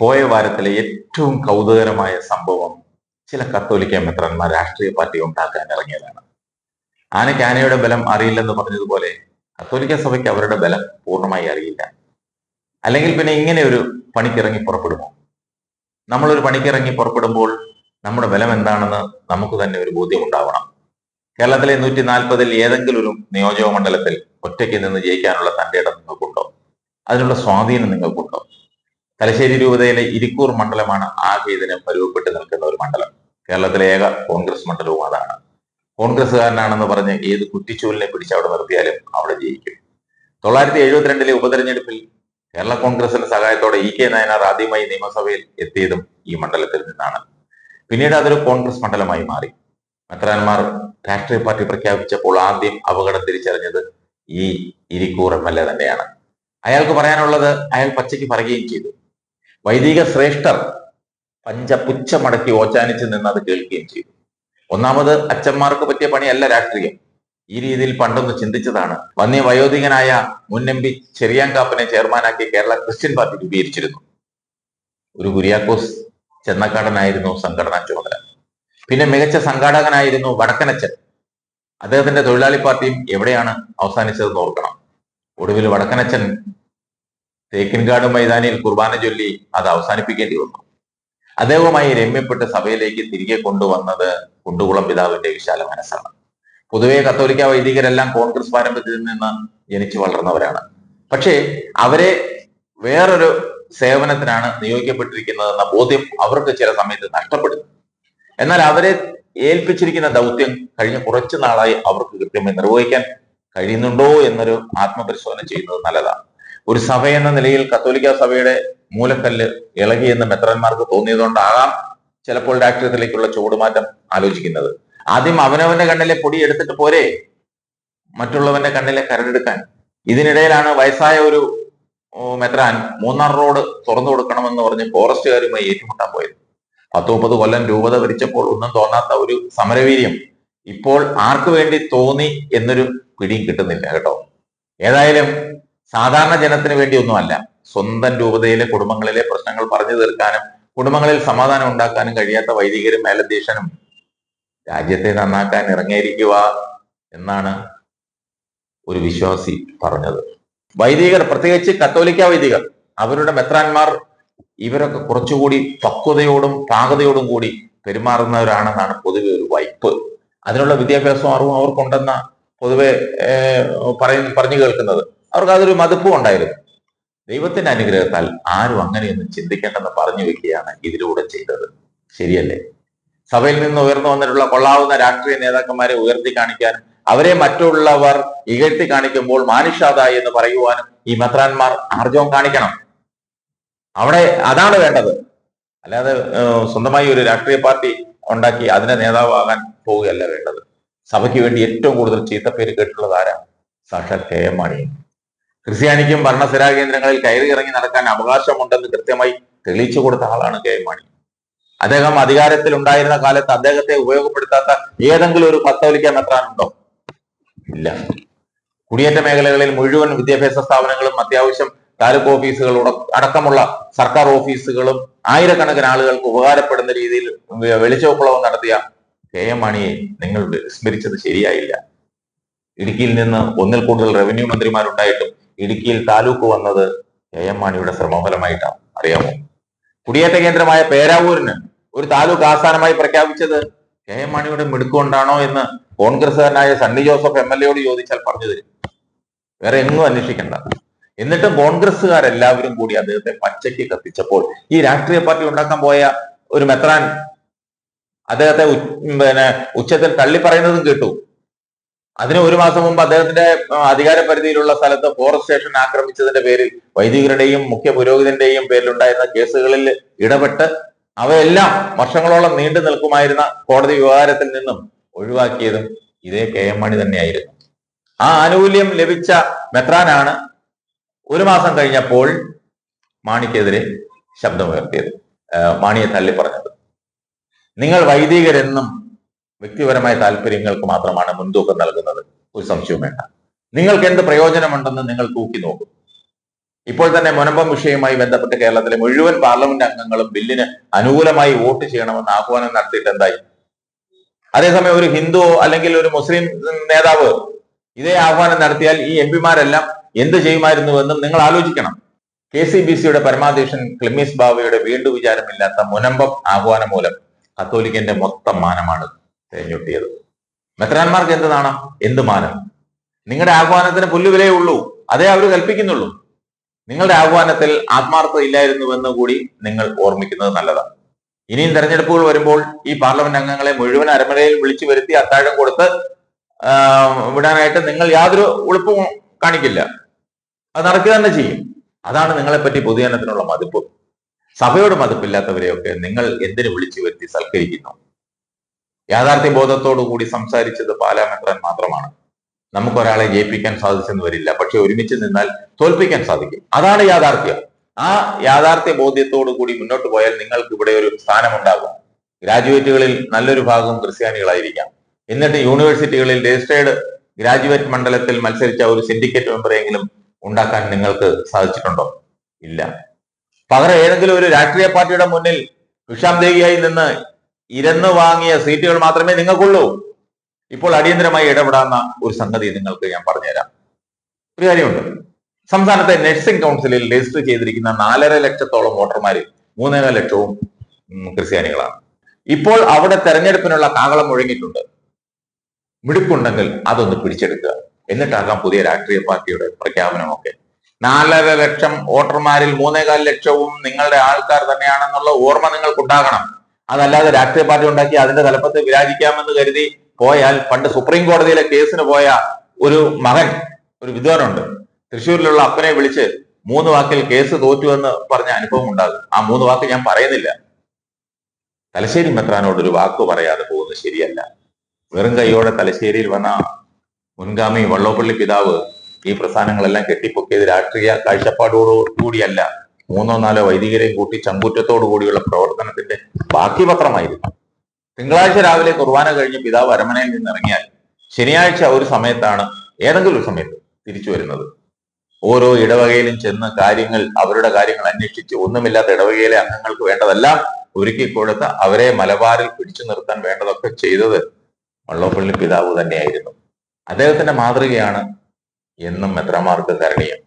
പോയ വാരത്തിലെ ഏറ്റവും കൗതുകരമായ സംഭവം ചില കത്തോലിക്ക മിത്രന്മാർ രാഷ്ട്രീയ പാർട്ടി ഉണ്ടാക്കാൻ ഇറങ്ങിയതാണ്. ആനയ്ക്ക് ആനയുടെ ബലം അറിയില്ലെന്ന് പറഞ്ഞതുപോലെ കത്തോലിക്ക സഭയ്ക്ക് അവരുടെ ബലം പൂർണമായി അറിയില്ല. അല്ലെങ്കിൽ പിന്നെ ഇങ്ങനെ ഒരു പണിക്കിറങ്ങി പുറപ്പെടുമോ? നമ്മളൊരു പണിക്കിറങ്ങി പുറപ്പെടുമ്പോൾ നമ്മുടെ ബലം എന്താണെന്ന് നമുക്ക് തന്നെ ഒരു ബോധ്യം ഉണ്ടാവണം. കേരളത്തിലെ നൂറ്റി നാൽപ്പതിൽ ഏതെങ്കിലും ഒരു നിയോജക മണ്ഡലത്തിൽ ഒറ്റയ്ക്ക് നിന്ന് ജയിക്കാനുള്ള തന്റെ ഇടം നിങ്ങൾക്കുണ്ടോ? അതിനുള്ള സ്വാധീനം നിങ്ങൾക്കുണ്ടോ? തലശ്ശേരി രൂപതയിലെ ഇരിക്കൂർ മണ്ഡലമാണ് ആകെ ഇതിന് പരുവപ്പെട്ട് നിൽക്കുന്ന ഒരു മണ്ഡലം. കേരളത്തിലെ ഏക കോൺഗ്രസ് മണ്ഡലവും അതാണ്. കോൺഗ്രസ്സുകാരനാണെന്ന് പറഞ്ഞ് ഏത് കുറ്റിച്ചൂലിനെ പിടിച്ച് അവിടെ നിർത്തിയാലും അവിടെ ജയിക്കും. തൊള്ളായിരത്തി എഴുപത്തിരണ്ടിലെ ഉപതെരഞ്ഞെടുപ്പിൽ കേരള കോൺഗ്രസിന്റെ സഹായത്തോടെ ഇ കെ നയനാർ ആദ്യമായി നിയമസഭയിൽ എത്തിയതും ഈ മണ്ഡലത്തിൽ നിന്നാണ്. പിന്നീട് അതൊരു കോൺഗ്രസ് മണ്ഡലമായി മാറി. മെത്രാന്മാർ രാഷ്ട്രീയ പാർട്ടി പ്രഖ്യാപിച്ചപ്പോൾ ആദ്യം അപകടം തിരിച്ചറിഞ്ഞത് ഈ ഇരിക്കൂർ എം എൽ എ തന്നെയാണ്. അയാൾക്ക് പറയാനുള്ളത് അയാൾ പച്ചയ്ക്ക് പറയുകയും ചെയ്തു. വൈദിക ശ്രേഷ്ഠർ പഞ്ചപുച്ഛമടക്കി ഓച്ചാനിച്ച് നിന്ന് അത് കേൾക്കുകയും ചെയ്തു. ഒന്നാമത് അച്ഛന്മാർക്ക് പറ്റിയ പണിയല്ല രാഷ്ട്രീയം. ഈ രീതിയിൽ പണ്ടൊന്ന് ചിന്തിച്ചതാണ്. വന്യ വയോധികനായ മുൻ എം പി ചെറിയാങ്കാപ്പനെ ചെയർമാനാക്കി കേരള ക്രിസ്ത്യൻ പാർട്ടി രൂപീകരിച്ചിരുന്നു. ഒരു കുര്യാക്കോസ് ചെന്നക്കാടനായിരുന്നു സംഘടനാ ചുമതല. പിന്നെ മികച്ച സംഘാടകനായിരുന്നു വടക്കനച്ചൻ. അദ്ദേഹത്തിന്റെ തൊഴിലാളി പാർട്ടിയും എവിടെയാണ് അവസാനിച്ചതെന്ന് ഓർക്കണം. ഒടുവിൽ വടക്കനച്ചൻ തേക്കിൻകാട് മൈതാനിയിൽ കുർബാന ചൊല്ലി അത് അവസാനിപ്പിക്കേണ്ടി വന്നു. അദ്ദേഹവുമായി രമ്യപ്പെട്ട് സഭയിലേക്ക് തിരികെ കൊണ്ടുവന്നത് കുണ്ടുകുളം പിതാവിന്റെ വിശാല മനസ്സാണ്. പൊതുവെ കത്തോലിക്ക വൈദികരെല്ലാം കോൺഗ്രസ് പാരമ്പര്യത്തിൽ നിന്ന് ജനിച്ചു വളർന്നവരാണ്. പക്ഷേ അവരെ വേറൊരു സേവനത്തിനാണ് നിയോഗിക്കപ്പെട്ടിരിക്കുന്നതെന്ന ബോധ്യം അവർക്ക് ചില സമയത്ത് നഷ്ടപ്പെടുന്നു. എന്നാൽ അവരെ ഏൽപ്പിച്ചിരിക്കുന്ന ദൗത്യം കഴിഞ്ഞ കുറച്ചു നാളായി അവർക്ക് കൃത്യമായി നിർവഹിക്കാൻ കഴിയുന്നുണ്ടോ എന്നൊരു ആത്മപരിശോധന ചെയ്യുന്നത് നല്ലതാണ്. ഒരു സഭ എന്ന നിലയിൽ കത്തോലിക്ക സഭയുടെ മൂലക്കല്ല് ഇളകിയെന്ന് മെത്രന്മാർക്ക് തോന്നിയതുകൊണ്ടാകാം ചിലപ്പോൾ രാഷ്ട്രീയത്തിലേക്കുള്ള ചുവടുമാറ്റം ആലോചിക്കുന്നത്. ആദ്യം അവനവന്റെ കണ്ണിലെ പൊടി എടുത്തിട്ട് പോരെ. മറ്റുള്ളവന്റെ കണ്ണിലെ കരടെടുക്കാൻ. ഇതിനിടയിലാണ് വയസ്സായ ഒരു മെത്രാൻ മൂന്നാർ റോഡ് തുറന്നു കൊടുക്കണമെന്ന് പറഞ്ഞ് ഫോറസ്റ്റുകാരുമായി ഏറ്റുമുട്ടാൻ പോയത്. പത്ത് മുപ്പത് കൊല്ലം രൂപത ഭരിച്ചപ്പോൾ ഒന്നും തോന്നാത്ത ഒരു സമരവീര്യം ഇപ്പോൾ ആർക്കു വേണ്ടി തോന്നി എന്നൊരു പിടിയും കിട്ടുന്നില്ല കേട്ടോ. ഏതായാലും സാധാരണ ജനത്തിന് വേണ്ടി ഒന്നുമല്ല സ്വന്തം രൂപതയിലെ കുടുംബങ്ങളിലെ പ്രശ്നങ്ങൾ പറഞ്ഞു തീർക്കാനും കുടുംബങ്ങളിൽ സമാധാനം ഉണ്ടാക്കാനും കഴിയാത്ത വൈദികരും മേലധ്യക്ഷനും രാജ്യത്തെ നന്നാക്കാൻ ഇറങ്ങിയിരിക്കുക എന്നാണ് ഒരു വിശ്വാസി പറഞ്ഞത്. വൈദികർ പ്രത്യേകിച്ച് കത്തോലിക്ക വൈദികർ അവരുടെ മെത്രാന്മാർ ഇവരൊക്കെ കുറച്ചുകൂടി പക്വതയോടും പാകതയോടും കൂടി പെരുമാറുന്നവരാണെന്നാണ് പൊതുവെ ഒരു വൈപ്പ്. അതിനുള്ള വിദ്യാഭ്യാസവും അറിവും അവർക്കുണ്ടെന്ന പൊതുവെ പറഞ്ഞു കേൾക്കുന്നത്. അവർക്ക് അതൊരു മതിപ്പും ഉണ്ടായിരുന്നു. ദൈവത്തിന്റെ അനുഗ്രഹത്താൽ ആരും അങ്ങനെയൊന്നും ചിന്തിക്കേണ്ടെന്ന് പറഞ്ഞു വെക്കുകയാണ് ഇതിലൂടെ ചെയ്തത്. ശരിയല്ലേ? സഭയിൽ നിന്ന് ഉയർന്നു വന്നിട്ടുള്ള കൊള്ളാവുന്ന രാഷ്ട്രീയ നേതാക്കന്മാരെ ഉയർത്തി കാണിക്കാനും അവരെ മറ്റുള്ളവർ ഇകഴ്ത്തി കാണിക്കുമ്പോൾ മാനുഷാതായി എന്ന് പറയുവാനും ഈ മെത്രാന്മാർ ആർജവം കാണിക്കണം. അവിടെ അതാണ് വേണ്ടത്. അല്ലാതെ സ്വന്തമായി ഒരു രാഷ്ട്രീയ പാർട്ടി ഉണ്ടാക്കി അതിന്റെ നേതാവാകാൻ പോവുകയല്ല വേണ്ടത്. സഭയ്ക്ക് വേണ്ടി ഏറ്റവും കൂടുതൽ ചീത്തപ്പേര് കേട്ടിട്ടുള്ളത് ആരാ സാക്ഷാൽ കെ എം മാണിയും ക്രിസ്ത്യാനിക്കും ഭരണസിരാ കേന്ദ്രങ്ങളിൽ കയറി ഇറങ്ങി നടക്കാൻ അവകാശമുണ്ടെന്ന് കൃത്യമായി തെളിയിച്ചു കൊടുത്ത ആളാണ് കെ മാണി. അദ്ദേഹം അധികാരത്തിൽ ഉണ്ടായിരുന്ന കാലത്ത് അദ്ദേഹത്തെ ഉപയോഗപ്പെടുത്താത്ത ഏതെങ്കിലും ഒരു കത്തോലിക്ക മെത്രാനുണ്ടോ? ഇല്ല. കുടിയേറ്റ മേഖലകളിൽ മുഴുവൻ വിദ്യാഭ്യാസ സ്ഥാപനങ്ങളും അത്യാവശ്യം താലൂക്ക് ഓഫീസുകൾ അടക്കമുള്ള സർക്കാർ ഓഫീസുകളും ആയിരക്കണക്കിന് ആളുകൾക്ക് ഉപകാരപ്പെടുന്ന രീതിയിൽ വെളിച്ചോക്കുളവും നടത്തിയ കെ എം മാണിയെ നിങ്ങൾ വിസ്മരിച്ചത് ശരിയായില്ല. ഇടുക്കിയിൽ നിന്ന് ഒന്നിൽ കൂടുതൽ റവന്യൂ മന്ത്രിമാരുണ്ടായിട്ടും ഇടുക്കിയിൽ താലൂക്ക് വന്നത് കെ എം മാണിയുടെ ശ്രമഫലമായിട്ടാണ്. അറിയാമോ? കുടിയേറ്റ കേന്ദ്രമായ പേരാവൂരിന് ഒരു താലൂക്ക് ആസ്ഥാനമായി പ്രഖ്യാപിച്ചത് കെ എം മാണിയുടെ മിടുക്കൊണ്ടാണോ എന്ന് കോൺഗ്രസ്സുകാരനായ സണ്ണി ജോസഫ് എം എൽ എയോട് ചോദിച്ചാൽ പറഞ്ഞു തരും വേറെ എങ്ങും അന്വേഷിക്കണ്ട. എന്നിട്ടും കോൺഗ്രസ്സുകാരെല്ലാവരും കൂടി അദ്ദേഹത്തെ പച്ചയ്ക്ക് കത്തിച്ചപ്പോൾ ഈ രാഷ്ട്രീയ പാർട്ടി ഉണ്ടാക്കാൻ പോയ ഒരു മെത്രാൻ അദ്ദേഹത്തെ പിന്നെ ഉച്ചത്തിൽ തള്ളി പറയുന്നതും കേട്ടു. അതിന് ഒരു മാസം മുമ്പ് അദ്ദേഹത്തിന്റെ അധികാര പരിധിയിലുള്ള സ്ഥലത്ത് ഫോറസ്റ്റ് സ്റ്റേഷൻ ആക്രമിച്ചതിന്റെ പേരിൽ വൈദികരുടെയും മുഖ്യ പുരോഹിതന്റെയും പേരിലുണ്ടായിരുന്ന കേസുകളിൽ ഇടപെട്ട് അവയെല്ലാം വർഷങ്ങളോളം നീണ്ടു നിൽക്കുമായിരുന്ന കോടതി വ്യവഹാരത്തിൽ നിന്നും ഒഴിവാക്കിയതും ഇതേ കെ എം മണി തന്നെയായിരുന്നു. ആ ആനുകൂല്യം ലഭിച്ച മെത്രാനാണ് ഒരു മാസം കഴിഞ്ഞപ്പോൾ മാണിക്കെതിരെ ശബ്ദമുയർത്തിയത്. മാണിയെ തള്ളി പറഞ്ഞത് നിങ്ങൾ വൈദികരെന്നും വ്യക്തിപരമായ താല്പര്യങ്ങൾക്ക് മാത്രമാണ് മുൻതൂക്കം നൽകുന്നത്. ഒരു സംശയവും വേണ്ട. നിങ്ങൾക്ക് എന്ത് പ്രയോജനമുണ്ടെന്ന് നിങ്ങൾ തൂക്കി നോക്കും. ഇപ്പോൾ തന്നെ മുനമ്പം വിഷയവുമായി ബന്ധപ്പെട്ട് കേരളത്തിലെ മുഴുവൻ പാർലമെന്റ് അംഗങ്ങളും ബില്ലിന് അനുകൂലമായി വോട്ട് ചെയ്യണമെന്ന് ആഹ്വാനം നടത്തിയിട്ട് എന്തായി? അതേസമയം ഒരു ഹിന്ദു അല്ലെങ്കിൽ ഒരു മുസ്ലിം നേതാവ് ഇതേ ആഹ്വാനം നടത്തിയാൽ ഈ എം പിമാരെല്ലാം എന്ത് ചെയ്യുമായിരുന്നുവെന്നും നിങ്ങൾ ആലോചിക്കണം. കെ സി ബി സിയുടെ പരമാധ്യക്ഷൻ ക്ലിമീസ് ബാവയുടെ വീണ്ടു വിചാരമില്ലാത്ത മുനമ്പം ആഹ്വാനം മൂലം കത്തോലിക്കന്റെ മൊത്തം മാനമാണ് തെരഞ്ഞൊട്ടിയത് മെത്രാന്മാർക്ക് എന്ത് നാണം എന്ത് മാനം? നിങ്ങളുടെ ആഹ്വാനത്തിന് പുല്ലുവിലേ ഉള്ളൂ. അതേ അവർ കൽപ്പിക്കുന്നുള്ളൂ. നിങ്ങളുടെ ആഹ്വാനത്തിൽ ആത്മാർത്ഥത ഇല്ലായിരുന്നുവെന്ന് കൂടി നിങ്ങൾ ഓർമ്മിക്കുന്നത് നല്ലതാണ്. ഇനിയും തെരഞ്ഞെടുപ്പുകൾ വരുമ്പോൾ ഈ പാർലമെന്റ് അംഗങ്ങളെ മുഴുവൻ അരമനയിൽ വിളിച്ചു വരുത്തി അത്താഴം കൊടുത്ത് വിടാനായിട്ട് നിങ്ങൾ യാതൊരു ഉളുപ്പും കാണിക്കില്ല. അത് നടക്കുക തന്നെ ചെയ്യും. അതാണ് നിങ്ങളെപ്പറ്റി പൊതുജനത്തിനുള്ള മതിപ്പ്. സഭയോട് മതിപ്പില്ലാത്തവരെയൊക്കെ നിങ്ങൾ എന്തിനു വിളിച്ചു വരുത്തി സൽക്കരിക്കുന്നു? യാഥാർത്ഥ്യ ബോധത്തോടു കൂടി സംസാരിച്ചത് പാലാമെത്രാൻ മാത്രമാണ്. നമുക്കൊരാളെ ജയിപ്പിക്കാൻ സാധിച്ചെന്ന് വരില്ല. പക്ഷെ ഒരുമിച്ച് നിന്നാൽ തോൽപ്പിക്കാൻ സാധിക്കും. അതാണ് യാഥാർത്ഥ്യം. ആ യാഥാർത്ഥ്യ ബോധ്യത്തോടു കൂടി മുന്നോട്ട് പോയാൽ നിങ്ങൾക്ക് ഇവിടെ ഒരു സ്ഥാനമുണ്ടാകും. ഗ്രാജുവേറ്റുകളിൽ നല്ലൊരു ഭാഗം ക്രിസ്ത്യാനികളായിരിക്കാം. എന്നിട്ട് യൂണിവേഴ്സിറ്റികളിൽ രജിസ്ട്രേഡ് ഗ്രാജുവേറ്റ് മണ്ഡലത്തിൽ മത്സരിച്ച ഒരു സിൻഡിക്കേറ്റ് മെമ്പറെങ്കിലും ഉണ്ടാക്കാൻ നിങ്ങൾക്ക് സാധിച്ചിട്ടുണ്ടോ? ഇല്ല. പകരം ഏതെങ്കിലും ഒരു രാഷ്ട്രീയ പാർട്ടിയുടെ മുന്നിൽ വിഷാംദേഹിയായി നിന്ന് ഇരന്നു വാങ്ങിയ സീറ്റുകൾ മാത്രമേ നിങ്ങൾക്കുള്ളൂ. ഇപ്പോൾ അടിയന്തരമായി ഇടപെടാവുന്ന ഒരു സംഗതി നിങ്ങൾക്ക് ഞാൻ പറഞ്ഞുതരാം. ഒരു കാര്യമുണ്ട്. സംസ്ഥാനത്തെ നഴ്സിംഗ് കൗൺസിലിൽ രജിസ്റ്റർ ചെയ്തിരിക്കുന്ന നാലര ലക്ഷത്തോളം വോട്ടർമാരിൽ മൂന്നര ലക്ഷവും ക്രിസ്ത്യാനികളാണ്. ഇപ്പോൾ അവിടെ തെരഞ്ഞെടുപ്പിനുള്ള കാകളം മുഴങ്ങിയിട്ടുണ്ട്. മിടുക്കുണ്ടെങ്കിൽ അതൊന്ന് പിടിച്ചെടുക്കുക. എന്നിട്ടാകാം പുതിയ രാഷ്ട്രീയ പാർട്ടിയുടെ പ്രഖ്യാപനമൊക്കെ. നാലര ലക്ഷം വോട്ടർമാരിൽ മൂന്നേകാൽ ലക്ഷവും നിങ്ങളുടെ ആൾക്കാർ തന്നെയാണെന്നുള്ള ഓർമ്മ നിങ്ങൾക്കുണ്ടാകണം. അതല്ലാതെ രാഷ്ട്രീയ പാർട്ടി ഉണ്ടാക്കി അതിന്റെ തലപ്പത്ത് വിരാജിക്കാമെന്ന് കരുതി പോയാൽ പണ്ട് സുപ്രീം കോടതിയിലെ കേസിന് പോയ ഒരു മകൻ ഒരു വിദ്വാനുണ്ട്. തൃശ്ശൂരിലുള്ള അപ്പനെ വിളിച്ച് മൂന്ന് വാക്കിൽ കേസ് തോറ്റു എന്ന് പറഞ്ഞ അനുഭവം ഉണ്ടാകും. ആ മൂന്ന് വാക്ക് ഞാൻ പറയുന്നില്ല. തലശ്ശേരി മെത്രാനോട് ഒരു വാക്ക് പറയാതെ പോകുന്നത് ശരിയല്ല. വെറും കൈയോടെ തലശ്ശേരിയിൽ വന്ന മുൻഗാമി വള്ളോപ്പള്ളി പിതാവ് ഈ പ്രസ്ഥാനങ്ങളെല്ലാം കെട്ടിപ്പൊക്കിയത് രാഷ്ട്രീയ കാഴ്ചപ്പാടോടു കൂടിയല്ല മൂന്നോ നാലോ വൈദികരെയും കൂട്ടി ചങ്കൂറ്റത്തോടു കൂടിയുള്ള പ്രവർത്തനത്തിന്റെ ബാക്കി പത്രമായിരുന്നു തിങ്കളാഴ്ച രാവിലെ കുർബാന കഴിഞ്ഞ് പിതാവ് അരമനയിൽ നിന്നിറങ്ങിയാൽ ശനിയാഴ്ച ഒരു സമയത്താണ് ഏതെങ്കിലും ഒരു സമയത്ത് തിരിച്ചു വരുന്നത്. ഓരോ ഇടവകയിലും ചെന്ന് കാര്യങ്ങൾ അവരുടെ കാര്യങ്ങൾ അന്വേഷിച്ച് ഒന്നുമില്ലാത്ത ഇടവകയിലെ അംഗങ്ങൾക്ക് വേണ്ടതെല്ലാം ഒരുക്കി കൊടുത്ത് അവരെ മലബാറിൽ പിടിച്ചു നിർത്താൻ വേണ്ടതൊക്കെ ചെയ്തത് വള്ളോപ്പള്ളി പിതാവ് തന്നെയായിരുന്നു. അദ്ദേഹത്തിന്റെ മാതൃകയാണ് എന്നും മെത്രമാർക്ക് കരണീയം.